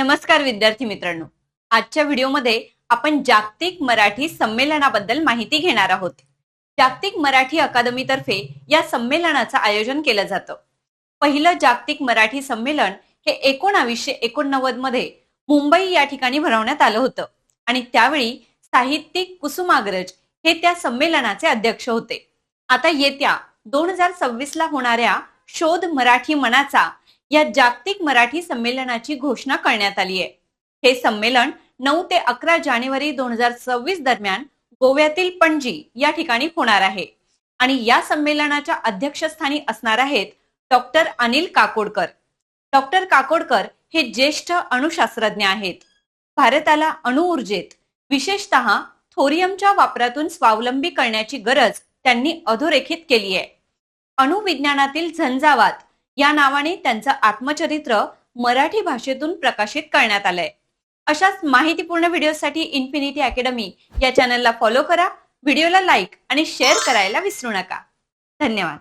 नमस्कार विद्यार्थी मित्रांनो. आजच्या व्हिडिओमध्ये आपण जागतिक मराठी संमेलनाबद्दल माहिती घेणार आहोत. जागतिक मराठी अकादमीतर्फे या संमेलनाचं आयोजन केलं जातं. पहिलं जागतिक मराठी संमेलन हे एकोणावीसशे एकोणनव्वदमध्ये मुंबई या ठिकाणी भरवण्यात आलं होतं आणि त्यावेळी साहित्यिक कुसुमाग्रज हे त्या संमेलनाचे अध्यक्ष होते. आता येत्या दोन हजार सव्वीस ला होणाऱ्या शोध मराठी मनाचा या जागतिक मराठी संमेलनाची घोषणा करण्यात आली आहे. हे संमेलन नऊ ते अकरा जानेवारी दोन हजार सव्वीस दरम्यान गोव्यातील पणजी या ठिकाणी होणार आहे. आणि या संमेलनाच्या अध्यक्षस्थानी असणार आहेत डॉक्टर अनिल काकोडकर. डॉक्टर काकोडकर हे ज्येष्ठ अणुशास्त्रज्ञ आहेत. भारताला अणुऊर्जेत विशेषतः थोरियमच्या वापरातून स्वावलंबी करण्याची गरज त्यांनी अधोरेखित केली आहे. अणुविज्ञानातील झंझावात या नावाने त्यांचं आत्मचरित्र मराठी भाषेतून प्रकाशित करण्यात आलंय. अशाच माहितीपूर्ण व्हिडिओसाठी इन्फिनिटी अकॅडमी या चॅनलला फॉलो करा व्हिडिओला लाईक आणि शेअर करायला विसरू नका. धन्यवाद.